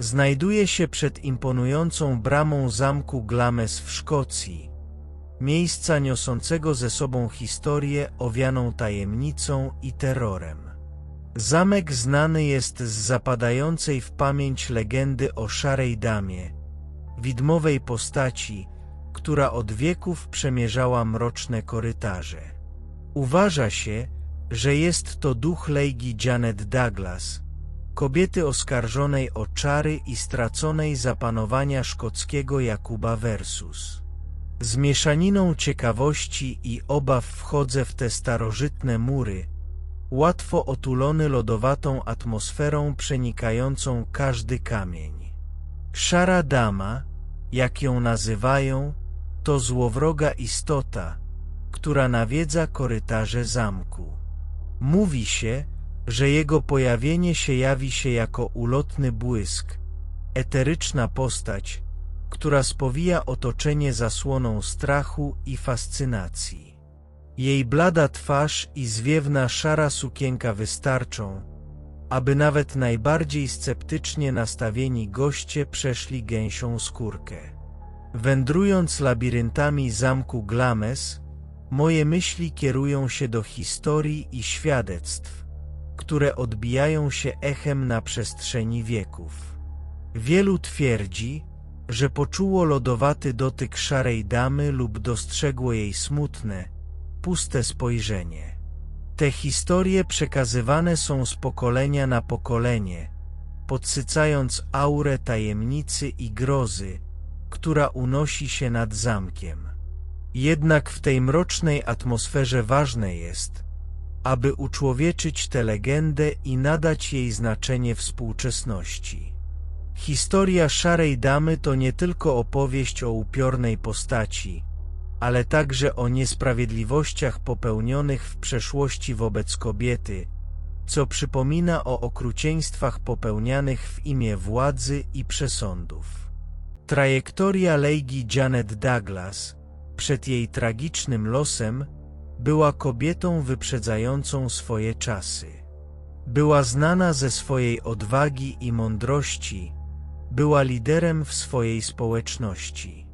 Znajduje się przed imponującą bramą zamku Glames w Szkocji, miejsca niosącego ze sobą historię owianą tajemnicą i terrorem. Zamek znany jest z zapadającej w pamięć legendy o szarej damie, widmowej postaci, która od wieków przemierzała mroczne korytarze. Uważa się, że jest to duch Lady Janet Douglas, kobiety oskarżonej o czary i straconej zapanowania szkockiego Jakuba Versus. Z mieszaniną ciekawości i obaw wchodzę w te starożytne mury, łatwo otulony lodowatą atmosferą przenikającą każdy kamień. Szara dama, jak ją nazywają, to złowroga istota, która nawiedza korytarze zamku. Mówi się, że jego pojawienie się jawi się jako ulotny błysk, eteryczna postać, która spowija otoczenie zasłoną strachu i fascynacji. Jej blada twarz i zwiewna szara sukienka wystarczą, aby nawet najbardziej sceptycznie nastawieni goście przeszli gęsią skórkę. Wędrując labiryntami zamku Glames, moje myśli kierują się do historii i świadectw, które odbijają się echem na przestrzeni wieków. Wielu twierdzi, że poczuło lodowaty dotyk szarej damy lub dostrzegło jej smutne, puste spojrzenie. Te historie przekazywane są z pokolenia na pokolenie, podsycając aurę tajemnicy i grozy, która unosi się nad zamkiem. Jednak w tej mrocznej atmosferze ważne jest, aby uczłowieczyć tę legendę i nadać jej znaczenie współczesności. Historia Szarej Damy to nie tylko opowieść o upiornej postaci, ale także o niesprawiedliwościach popełnionych w przeszłości wobec kobiety, co przypomina o okrucieństwach popełnianych w imię władzy i przesądów. Trajektoria Lady Janet Douglas przed jej tragicznym losem była kobietą wyprzedzającą swoje czasy. Była znana ze swojej odwagi i mądrości, była liderem w swojej społeczności.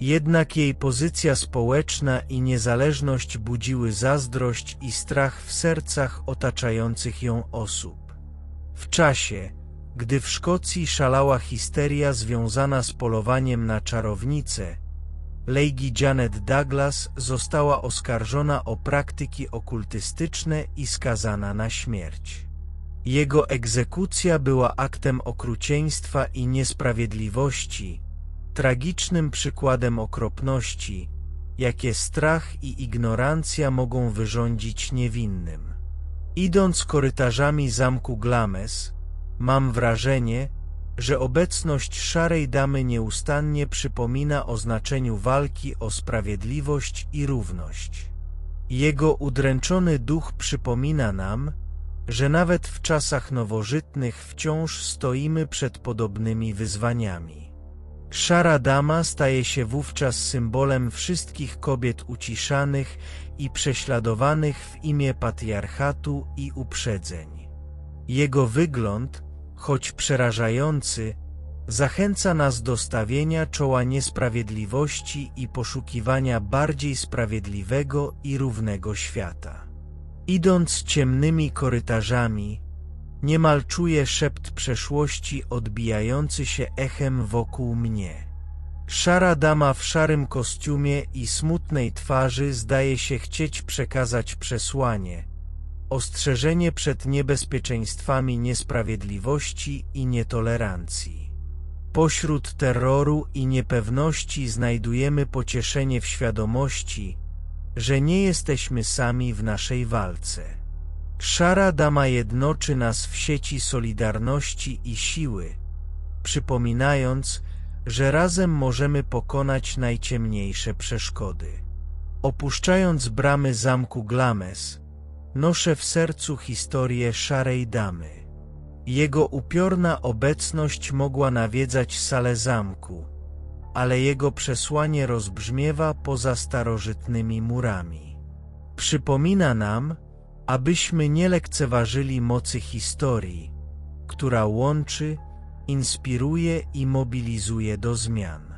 Jednak jej pozycja społeczna i niezależność budziły zazdrość i strach w sercach otaczających ją osób. W czasie, gdy w Szkocji szalała histeria związana z polowaniem na czarownice, Lady Janet Douglas została oskarżona o praktyki okultystyczne i skazana na śmierć. Jego egzekucja była aktem okrucieństwa i niesprawiedliwości, tragicznym przykładem okropności, jakie strach i ignorancja mogą wyrządzić niewinnym. Idąc korytarzami zamku Glames, mam wrażenie, że obecność szarej damy nieustannie przypomina o znaczeniu walki o sprawiedliwość i równość. Jego udręczony duch przypomina nam, że nawet w czasach nowożytnych wciąż stoimy przed podobnymi wyzwaniami. Szara dama staje się wówczas symbolem wszystkich kobiet uciszanych i prześladowanych w imię patriarchatu i uprzedzeń. Jego wygląd, choć przerażający, zachęca nas do stawienia czoła niesprawiedliwości i poszukiwania bardziej sprawiedliwego i równego świata. Idąc ciemnymi korytarzami, niemal czuję szept przeszłości odbijający się echem wokół mnie. Szara dama w szarym kostiumie i smutnej twarzy zdaje się chcieć przekazać przesłanie – ostrzeżenie przed niebezpieczeństwami niesprawiedliwości i nietolerancji. Pośród terroru i niepewności znajdujemy pocieszenie w świadomości, że nie jesteśmy sami w naszej walce. Szara dama jednoczy nas w sieci solidarności i siły, przypominając, że razem możemy pokonać najciemniejsze przeszkody. Opuszczając bramy zamku Glames, Noszę w sercu historię szarej damy. Jego upiorna obecność mogła nawiedzać salę zamku, ale jego przesłanie rozbrzmiewa poza starożytnymi murami. Przypomina nam, abyśmy nie lekceważyli mocy historii, która łączy, inspiruje i mobilizuje do zmian.